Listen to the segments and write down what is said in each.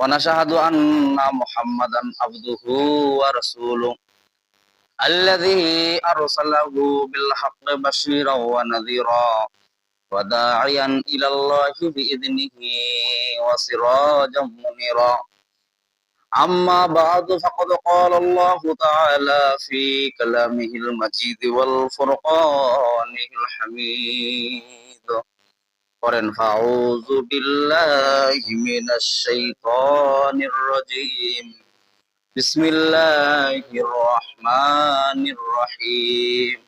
ونشهد أن محمدا عبده ورسوله الذي أرسله بالحق بشيرا ونذيرا وداعيا إلى الله بإذنه وسراجا منيرا أما بعد فقد قال الله تعالى في كلامه المجيد والفرقان الحميد قرن فأعوذ بالله من الشيطان الرجيم بسم الله الرحمن الرحيم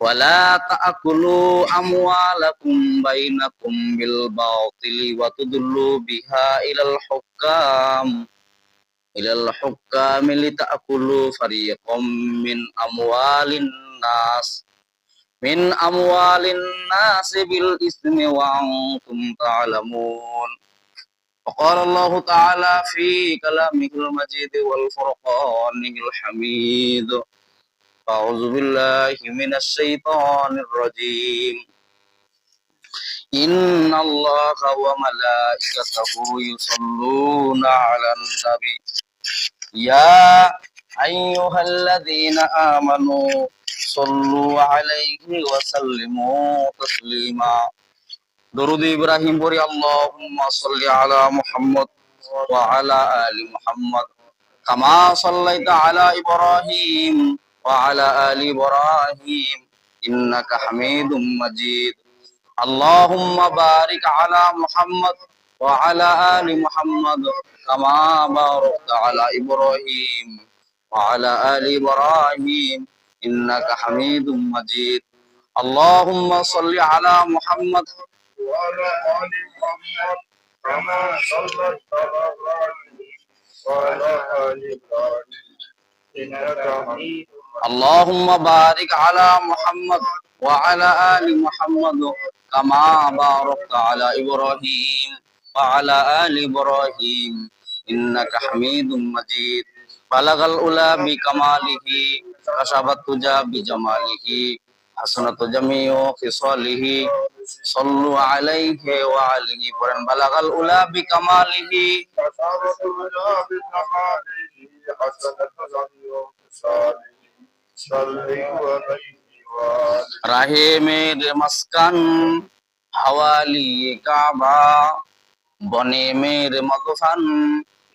ولا تأكلوا أموالكم بينكم بالباطل وتدلوا بها إلى الحكام إلى الحكام لتأكلوا فريقا من أموال الناس من أموال الناس بالإثم وأنتم تعلمون وقال الله تعالى في كلامه المجيد والفرقان الحميد أعوذ بالله من الشيطان الرجيم إن الله وملائكته يصلون على النبي يا أيها الذين آمنوا صلوا عليه وسلموا تسليما. درود إبراهيم بوري اللهم صل على محمد وعلى آل محمد. كما صليت على إبراهيم وعلى آل إبراهيم إنك حميد مجيد. اللهم بارك على محمد وعلى آل محمد كما باركت على إبراهيم وعلى آل إبراهيم إنك حميد مجيد. اللهم صل على محمد وعلى آل محمد كما صليت على إبراهيم وعلى آل إبراهيم. إنك حميد اللهم بارك على محمد وعلى آل محمد كما باركت على إبراهيم وعلى آل إبراهيم. إنك حميد مجيد. بلغ الأولى بكماله. كشف التجى بجماله حسنة جميع خصاله صلوا عليه وعليه قرآن بلغ الأولى بكماله فصارت الهدى بكماله حسنة جميع خصاله صلي عليه وآله রাহিমের মাসকান হাওয়ালি কাবা বনে মের মদফান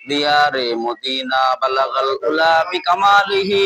দিয়ারে মদিনা বালাগাল উলা বিকামালিহি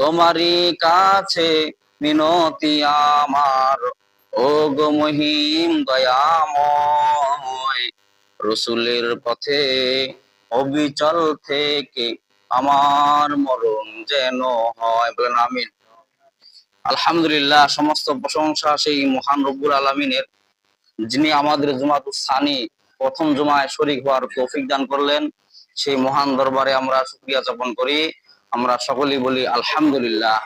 তোমারই কাছে মিনতি আমার। ও গো মহিম দয়াময়, রসুলের পথে, অবিচল থেকে আমার মরণ যেন হয়। বলেন আমিন। আলহামদুলিল্লাহ, সমস্ত প্রশংসা সেই মহান রব্বুল আলমিনের, যিনি আমাদের জুমাতুস সানি, প্রথম জুমায় শরিক হওয়ার তৌফিক দান করলেন। সেই মহান দরবারে আমরা শুক্রিয়া যাপন করি। আমরা সকলেই বলি আলহামদুলিল্লাহ।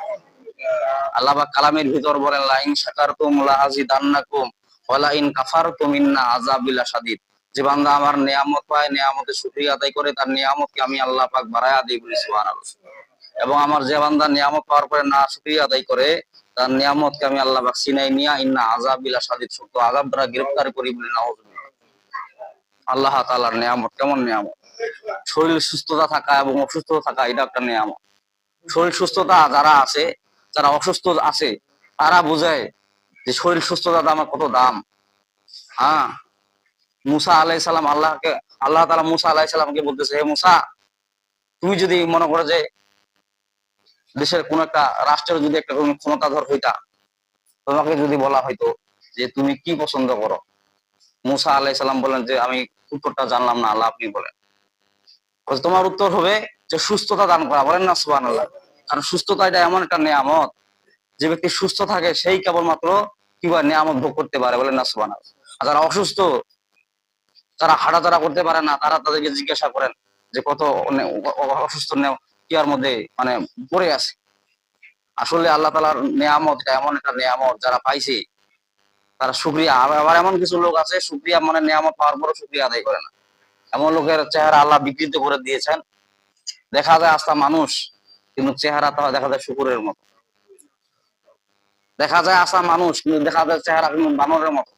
আল্লাহ পাক কালামের ভিতর বলেন, লাইন শাকারতুম লা আযিদান্নাকুম ওয়ালা ইন কাফারতুম, ইন্না আযাবিলা শাদীদ যে বান্দা আমার নিয়ামত পায় নিয়ামতের শুকরিয়া আদায় করে, তার নিয়ামতকে আমি আল্লাহ পাক বাড়ায়া দিই বলি সুবহানাল্লাহ। এবং আমার যে বান্দা নিয়ামত পাওয়ার পরে না শুকরিয়া আদায় করে, তার নিয়ামতকে আমি আল্লাহ পাক সিনাই নিয়া, ইন্না আযাবিলা শাদীদ সত্য আযাব দ্বারা গ্রেফতার করি বলি, নাউজুবিল্লাহ। আল্লাহ তাআলার নিয়ামত, কেমন নিয়ামত? শরীর সুস্থতা থাকা এবং অসুস্থ থাকা এটা একটা নিয়ামত। শরীর সুস্থতা যারা আছে, যারা অসুস্থ আছে, তারা বোঝায় যে শরীর সুস্থতাটা আমার কত দাম। হ্যাঁ। মুসা আলাই সালাম আল্লাহকে, আল্লাহ তালা মুসা আলাই সালামকে বলতেছে, হে মুসা, তুমি যদি মনে করো যে দেশের কোন একটা রাষ্ট্রের যদি একটা ক্ষমতাধর হইতা, তোমাকে যদি বলা হয়তো যে তুমি কি পছন্দ করো? মুসা আলাই সাল্লাম বলেন যে, আমি উত্তরটা জানলাম না, আল্লাহ আপনি বলেন। তোমার উত্তর হবে যে সুস্থতা দান করা। বলেন না সুবান আল্লাহ কারণ সুস্থতা এটা এমন একটা নিয়ামত। যে ব্যক্তি সুস্থ থাকে, সেই কেবলমাত্র কি বা নিয়ামত ভোগ করতে পারে, বলেন না সুবান আল্লাহ। আর যারা অসুস্থ তারা হাঁটাচলা করতে পারে না, তারা তাদেরকে জিজ্ঞাসা করেন যে, কত অসুস্থ কিয়ার মধ্যে মানে পড়ে আছে? আসলে আল্লাহ তালার নিয়ামত এটা এমন একটা নিয়ামত যারা পাইছে, তারা সুক্রিয়া। আবার এমন কিছু লোক আছে, সুক্রিয়া মানে নিয়ামত পাওয়ার পরও শুক্রিয়া আদায় করে না। এমন লোকের চেহারা আল্লাহ বিকৃত করে দিয়েছেন। দেখা যায় আস্থা মানুষ, কিন্তু চেহারা তো দেখা যায় শুকুরের মতো। দেখা যায় আসা মানুষ, কিন্তু দেখা যায় চেহারা কিন্তু বানরের মতো।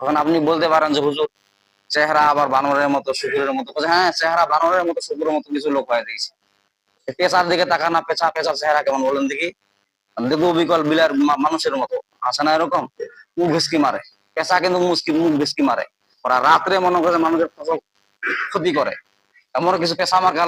তখন আপনি বলতে পারেন যে, হুজুর, চেহারা আবার বানরের মতো, শুকুরের মতো। হ্যাঁ চেহারা বানরের মতো, শুকুরের মতো কিছু লোক হয়ে দিয়েছে পেশার দিকে তাকান পেঁচা পেঁচা চেহারা কেমন বলেন দেখি। দেখব বিকল বিলার মানুষের মতো। আছে না এরকম? মুখ ভেসকি মারে। পেঁচা কিন্তু মুখ ভেসকি মারে। ওরা রাত্রে মনে করে মানুষের ফসল ক্ষতি করে। এমন কিছু পেশা মার্কা